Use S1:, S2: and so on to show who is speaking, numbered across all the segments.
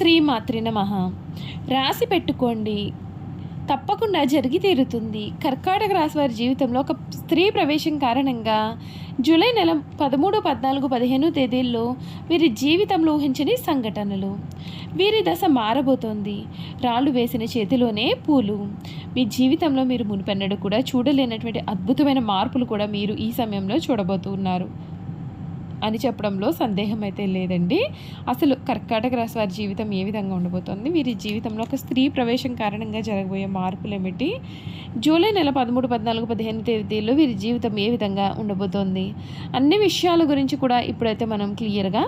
S1: శ్రీమాతృ నమ. రాసి పెట్టుకోండి. తప్పకుండా జరిగి తీరుతుంది. కర్కాటక రాశి వారి జీవితంలో ఒక స్త్రీ ప్రవేశం కారణంగా జూలై నెల పదమూడు పద్నాలుగు పదిహేను తేదీల్లో వీరి జీవితంలో ఊహించని సంఘటనలు. వీరి దశ మారబోతోంది. రాళ్ళు వేసిన చేతిలోనే పూలు. మీ జీవితంలో మీరు మునిపెన్నడు కూడా చూడలేనటువంటి అద్భుతమైన మార్పులు కూడా మీరు ఈ సమయంలో చూడబోతున్నారు. అని చెప్పడంలో సందేహం అయితే లేదండి. అసలు కర్కాటక రాశి వారి జీవితం ఏ విధంగా ఉండబోతోంది? వీరి జీవితంలో ఒక స్త్రీ ప్రవేశం కారణంగా జరగబోయే మార్పులు ఏమిటి జూలై నెల పదమూడు పద్నాలుగు పదిహేను తేదీలో వీరి జీవితం ఏ విధంగా ఉండబోతోంది? అన్ని విషయాల గురించి కూడా ఇప్పుడైతే మనం క్లియర్గా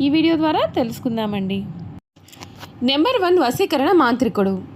S1: ఈ వీడియో ద్వారా తెలుసుకుందామండి. నెంబర్ వన్ వశీకరణ మాంత్రికుడు.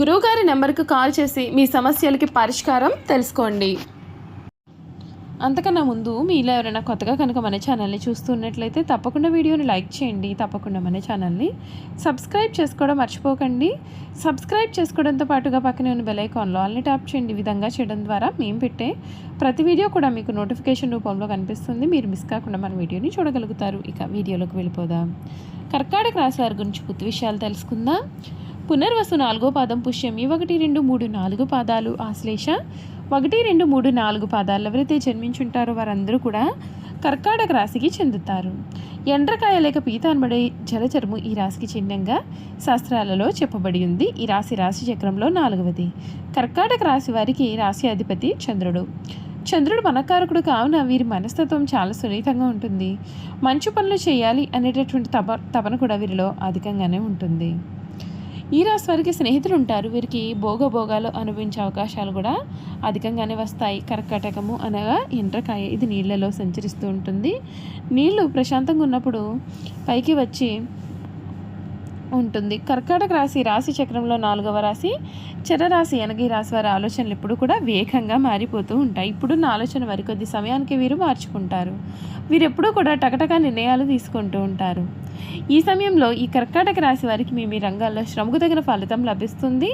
S1: గురువుగారి నెంబర్కు కాల్ చేసి మీ సమస్యలకి పరిష్కారం తెలుసుకోండి. అంతకన్నా ముందు మీలో ఎవరైనా కొత్తగా కనుక మన ఛానల్ని చూస్తున్నట్లయితే తప్పకుండా వీడియోని లైక్ చేయండి. తప్పకుండా మన ఛానల్ని సబ్స్క్రైబ్ చేసుకోవడం మర్చిపోకండి. సబ్స్క్రైబ్ చేసుకోవడంతో పాటుగా పక్కనే ఉన్న బెల్ ఐకాన్లో ఆల్ని ట్యాప్ చేయండి. విధంగా చేయడం ద్వారా మేము పెట్టే ప్రతి వీడియో కూడా మీకు నోటిఫికేషన్ రూపంలో కనిపిస్తుంది. మీరు మిస్ కాకుండా మన వీడియోని చూడగలుగుతారు. ఇక వీడియోలోకి వెళ్ళిపోదాం. కర్కాటక రాశి వారి గురించి పూర్తి విషయాలు తెలుసుకుందాం. పునర్వసు నాలుగో పాదం పుష్యమి ఒకటి రెండు మూడు నాలుగు పాదాలు ఆశ్లేష. ఒకటి రెండు మూడు నాలుగు పాదాలు ఎవరైతే జన్మించుంటారో వారందరూ కూడా కర్కాటక రాశికి చెందుతారు. ఎండ్రకాయ లేక పీతాన్బడే జలచర్ము జలచరము ఈ రాశికి చిహ్నంగా శాస్త్రాలలో చెప్పబడి ఉంది. ఈ రాశి రాశి చక్రంలో నాలుగవది. కర్కాటక రాశి వారికి రాశి అధిపతి చంద్రుడు. చంద్రుడు మనకారకుడు కావున వీరి మనస్తత్వం చాలా సున్నితంగా ఉంటుంది. మంచి పనులు చేయాలి అనేటటువంటి తప తపన కూడా వీరిలో అధికంగానే ఉంటుంది. ఈ రాశి వారికి స్నేహితులు ఉంటారు. వీరికి భోగభోగాలు అనుభవించే అవకాశాలు కూడా అధికంగానే వస్తాయి. కర్కటకము అనగా ఎండ్రకాయ. ఇది నీళ్ళలో సంచరిస్తూ ఉంటుంది. నీళ్ళు ప్రశాంతంగా ఉన్నప్పుడు పైకి వచ్చి ఉంటుంది. కర్కాటక రాశి రాశి చక్రంలో నాలుగవ రాశి చరరాశి అనగి రాశి వారి ఆలోచనలు ఎప్పుడు కూడా వేగంగా మారిపోతూ ఉంటాయి. ఇప్పుడున్న ఆలోచన మరికొద్ది సమయానికి వీరు మార్చుకుంటారు. వీరు ఎప్పుడూ కూడా టకటక నిర్ణయాలు తీసుకుంటూ ఉంటారు. ఈ సమయంలో ఈ కర్కాటక రాశి వారికి మీ మీ రంగాల్లో శ్రమకు తగిన ఫలితం లభిస్తుంది.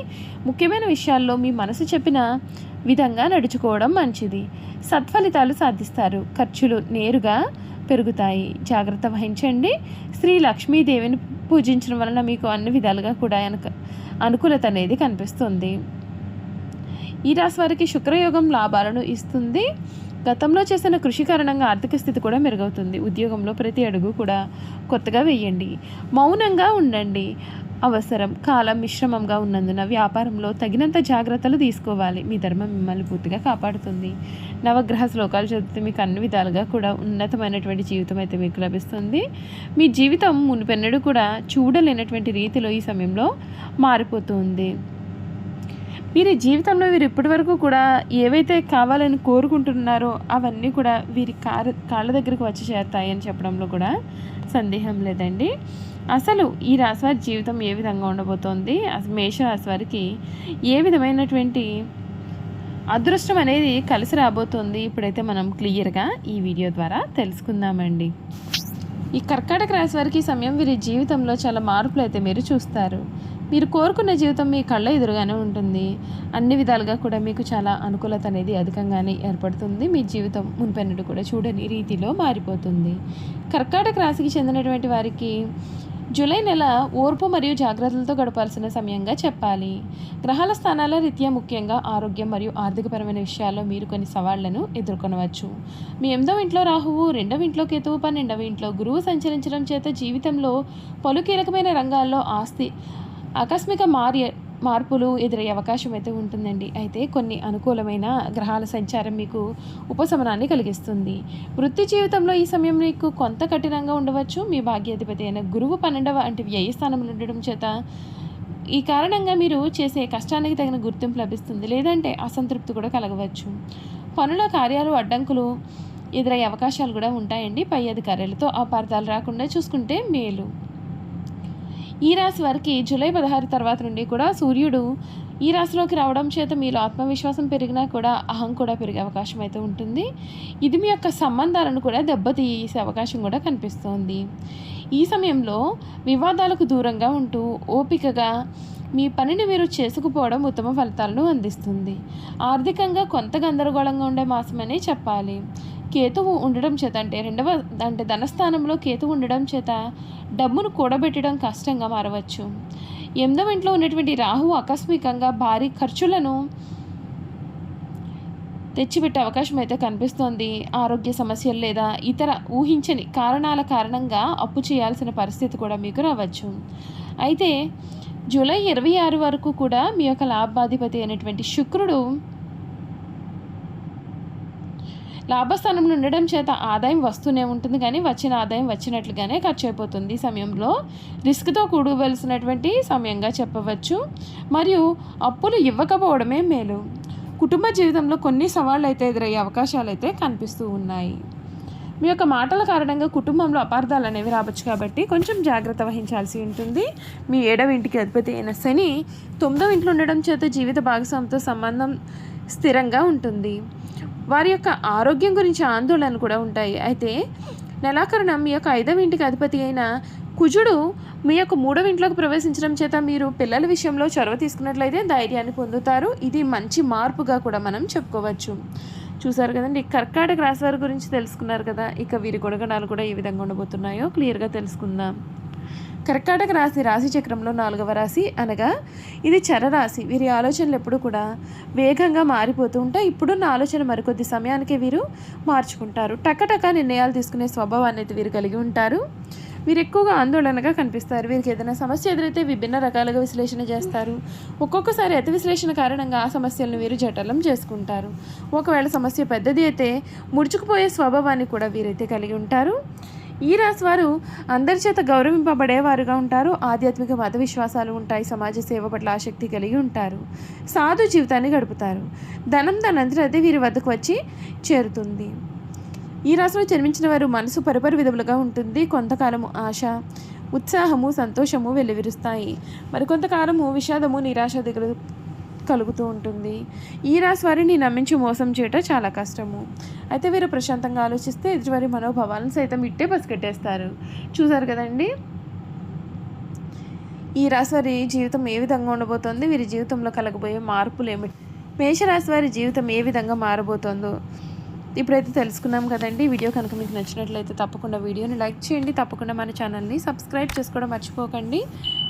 S1: ముఖ్యమైన విషయాల్లో మీ మనసు చెప్పిన విధంగా నడుచుకోవడం మంచిది. సత్ఫలితాలు సాధిస్తారు. ఖర్చులు నేరుగా పెరుగుతాయి. జాగ్రత్త వహించండి. శ్రీ లక్ష్మీదేవిని పూజించడం వలన మీకు అన్ని విధాలుగా కూడా అనుక అనుకూలత అనేది కనిపిస్తుంది. ఈ రాశి వారికి శుక్రయోగం లాభాలను ఇస్తుంది. గతంలో చేసిన కృషి కారణంగా ఆర్థిక స్థితి కూడా మెరుగవుతుంది. ఉద్యోగంలో ప్రతి అడుగు కూడా కొత్తగా వేయండి. మౌనంగా ఉండండి. అవసరం కాలం మిశ్రమంగా ఉన్నందున వ్యాపారంలో తగినంత జాగ్రత్తలు తీసుకోవాలి. మీ ధర్మం మిమ్మల్ని పూర్తిగా కాపాడుతుంది. నవగ్రహ శ్లోకాలు చదివితే మీకు అన్ని విధాలుగా కూడా ఉన్నతమైనటువంటి జీవితం అయితే మీకు లభిస్తుంది. మీ జీవితం మునిపెన్నడు కూడా చూడలేనటువంటి రీతిలో ఈ సమయంలో మారిపోతుంది. వీరి జీవితంలో వీరు ఇప్పటి వరకు కూడా ఏవైతే కావాలని కోరుకుంటున్నారో అవన్నీ కూడా వీరి కారు కాళ్ళ దగ్గరకు వచ్చి చేరుతాయి అని చెప్పడంలో కూడా సందేహం లేదండి. అసలు ఈ రాశివారి జీవితం ఏ విధంగా ఉండబోతోంది? అసలు మేషరాశి వారికి ఏ విధమైనటువంటి అదృష్టం అనేది కలిసి రాబోతోంది? ఇప్పుడైతే మనం క్లియర్గా ఈ వీడియో ద్వారా తెలుసుకుందామండి. ఈ కర్కాటక రాశి వారికి సమయం వీరి జీవితంలో చాలా మార్పులు అయితే మీరు చూస్తారు. మీరు కోరుకున్న జీవితం మీ కళ్ళ ఎదురుగానే ఉంటుంది. అన్ని విధాలుగా కూడా మీకు చాలా అనుకూలత అనేది అధికంగానే ఏర్పడుతుంది. మీ జీవితం మునిపెన్నడు కూడా చూడని రీతిలో మారిపోతుంది. కర్కాటక రాశికి చెందినటువంటి వారికి జూలై నెల ఓర్పు మరియు జాగ్రత్తలతో గడపాల్సిన సమయంగా చెప్పాలి. గ్రహాల స్థానాల రీత్యా ముఖ్యంగా ఆరోగ్యం మరియు ఆర్థికపరమైన విషయాల్లో మీరు కొన్ని సవాళ్ళను ఎదుర్కొనవచ్చు. మీ ఎనిమిదవ ఇంట్లో రాహువు రెండవ ఇంట్లో కేతువు పన్నెండవ ఇంట్లో గురువు సంచరించడం చేత జీవితంలో పలు కీలకమైన రంగాల్లో ఆస్తి ఆకస్మిక మార్య మార్పులు ఎదురయ్యే అవకాశం అయితే ఉంటుందండి. అయితే కొన్ని అనుకూలమైన గ్రహాల సంచారం మీకు ఉపశమనాన్ని కలిగిస్తుంది. వృత్తి జీవితంలో ఈ సమయం మీకు కొంత కఠినంగా ఉండవచ్చు. మీ భాగ్యాధిపతి అయిన గురువు పన్నెండవ అంటే వ్యయ స్థానంలో ఉండడం చేత ఈ కారణంగా మీరు చేసే కష్టానికి తగిన గుర్తింపు లభిస్తుంది. లేదంటే అసంతృప్తి కూడా కలగవచ్చు. పనుల కార్యాలు అడ్డంకులు ఎదురయ్యే అవకాశాలు కూడా ఉంటాయండి. పై అధికారులతో అపార్థాలు రాకుండా చూసుకుంటే మేలు. ఈ రాశి వారికి జూలై పదహారు తర్వాత నుండి కూడా సూర్యుడు ఈ రాశిలోకి రావడం చేత మీలో ఆత్మవిశ్వాసం పెరిగినా కూడా అహం కూడా పెరిగే అవకాశం అయితే ఉంటుంది. ఇది మీ యొక్క సంబంధాలను కూడా దెబ్బతీసే అవకాశం కూడా కనిపిస్తోంది. ఈ సమయంలో వివాదాలకు దూరంగా ఉంటూ ఓపికగా మీ పనిని మీరు చేసుకుపోవడం ఉత్తమ ఫలితాలను అందిస్తుంది. ఆర్థికంగా కొంత గందరగోళంగా ఉండే మాసమని చెప్పాలి. కేతువు ఉండడం చేత అంటే రెండవ అంటే ధనస్థానంలో కేతువు ఉండడం చేత డబ్బును కూడబెట్టడం కష్టంగా మారవచ్చు. ఎనిమిదవ ఇంట్లో ఉన్నటువంటి రాహు ఆకస్మికంగా భారీ ఖర్చులను తెచ్చిపెట్టే అవకాశం అయితే కనిపిస్తోంది. ఆరోగ్య సమస్యలు లేదా ఇతర ఊహించని కారణాల కారణంగా అప్పు చేయాల్సిన పరిస్థితి కూడా మీకు రావచ్చు. అయితే జూలై ఇరవై ఆరు వరకు కూడా మీ యొక్క లాభాధిపతి అయినటువంటి శుక్రుడు లాభస్థానంలో ఉండడం చేత ఆదాయం వస్తూనే ఉంటుంది కానీ వచ్చిన ఆదాయం వచ్చినట్లుగానే ఖర్చు అయిపోతుంది సమయంలో. రిస్క్తో కూడవలసినటువంటి సమయంగా చెప్పవచ్చు. మరియు అప్పులు ఇవ్వకపోవడమే మేలు. కుటుంబ జీవితంలో కొన్ని సవాళ్ళు అయితే ఎదురయ్యే అవకాశాలు అయితే కనిపిస్తూ ఉన్నాయి. మీ యొక్క మాటల కారణంగా కుటుంబంలో అపార్థాలు అనేవి రావచ్చు కాబట్టి కొంచెం జాగ్రత్త వహించాల్సి ఉంటుంది. మీ ఏడవ ఇంటికి అధిపతి అయిన శని తొమ్మిదవ ఇంట్లో ఉండడం చేత జీవిత భాగస్వామితో సంబంధం స్థిరంగా ఉంటుంది. వారి యొక్క ఆరోగ్యం గురించి ఆందోళన కూడా ఉంటాయి. అయితే నెలాకరణం మీ యొక్క ఐదవ ఇంటికి అధిపతి అయిన కుజుడు మీ యొక్క మూడవ ఇంట్లోకి ప్రవేశించడం చేత మీరు పిల్లల విషయంలో చొరవ తీసుకున్నట్లయితే ధైర్యాన్ని పొందుతారు. ఇది మంచి మార్పుగా కూడా మనం చెప్పుకోవచ్చు. చూసారు కదండి కర్కాటక రాశి వారి గురించి తెలుసుకున్నారు కదా. ఇక వీరి గుణగణాలు కూడా ఏ విధంగా ఉండబోతున్నాయో క్లియర్గా తెలుసుకుందాం. కర్కాటక రాశి రాశి చక్రంలో నాలుగవ రాశి అనగా ఇది చరరాశి వీరి ఆలోచనలు ఎప్పుడు కూడా వేగంగా మారిపోతూ ఉంటాయి. ఇప్పుడున్న ఆలోచన మరికొద్ది సమయానికి వీరు మార్చుకుంటారు. టకటక నిర్ణయాలు తీసుకునే స్వభావాన్ని అయితే వీరు కలిగి ఉంటారు. వీరు ఎక్కువగా ఆందోళనగా కనిపిస్తారు. వీరికి ఏదైనా సమస్య ఎదురైతే విభిన్న రకాలుగా విశ్లేషణ చేస్తారు. ఒక్కొక్కసారి అతి విశ్లేషణ కారణంగా ఆ సమస్యలను వీరు జటలం చేసుకుంటారు. ఒకవేళ సమస్య పెద్దది అయితే ముడుచుకుపోయే స్వభావాన్ని కూడా వీరైతే కలిగి ఉంటారు. ఈ రాశి వారు అందరి చేత గౌరవింపబడేవారుగా ఉంటారు. ఆధ్యాత్మిక మత విశ్వాసాలు ఉంటాయి. సమాజ సేవ పట్ల ఆసక్తి కలిగి ఉంటారు. సాధు జీవితాన్ని గడుపుతారు. ధనం దానంతట వీరి వద్దకు వచ్చి చేరుతుంది. ఈ రాశిలో జన్మించిన వారు మనసు పరిపరి విధములుగా ఉంటుంది. కొంతకాలము ఆశ ఉత్సాహము సంతోషము వెలువిరుస్తాయి మరికొంతకాలము విషాదము నిరాశ దిగులు కలుగుతూ ఉంటుంది. ఈ రాశి వారిని నమ్మించి మోసం చేయటం చాలా కష్టము. అయితే వీరు ప్రశాంతంగా ఆలోచిస్తే ఎదుటివారి మనోభావాలను సైతం ఇట్టే పసిగట్టేస్తారు. చూసారు కదండి? ఈ రాశి వారి జీవితం ఏ విధంగా ఉండబోతోంది? వీరి జీవితంలో కలగబోయే మార్పులు ఏమిటి మేషరాశి వారి జీవితం ఏ విధంగా మారబోతోందో ఇప్పుడైతే తెలుసుకున్నాం కదండి. వీడియో కనుక మీకు నచ్చినట్లయితే తప్పకుండా వీడియోని లైక్ చేయండి. తప్పకుండా మన ఛానల్ని సబ్స్క్రైబ్ చేసుకోవడం మర్చిపోకండి.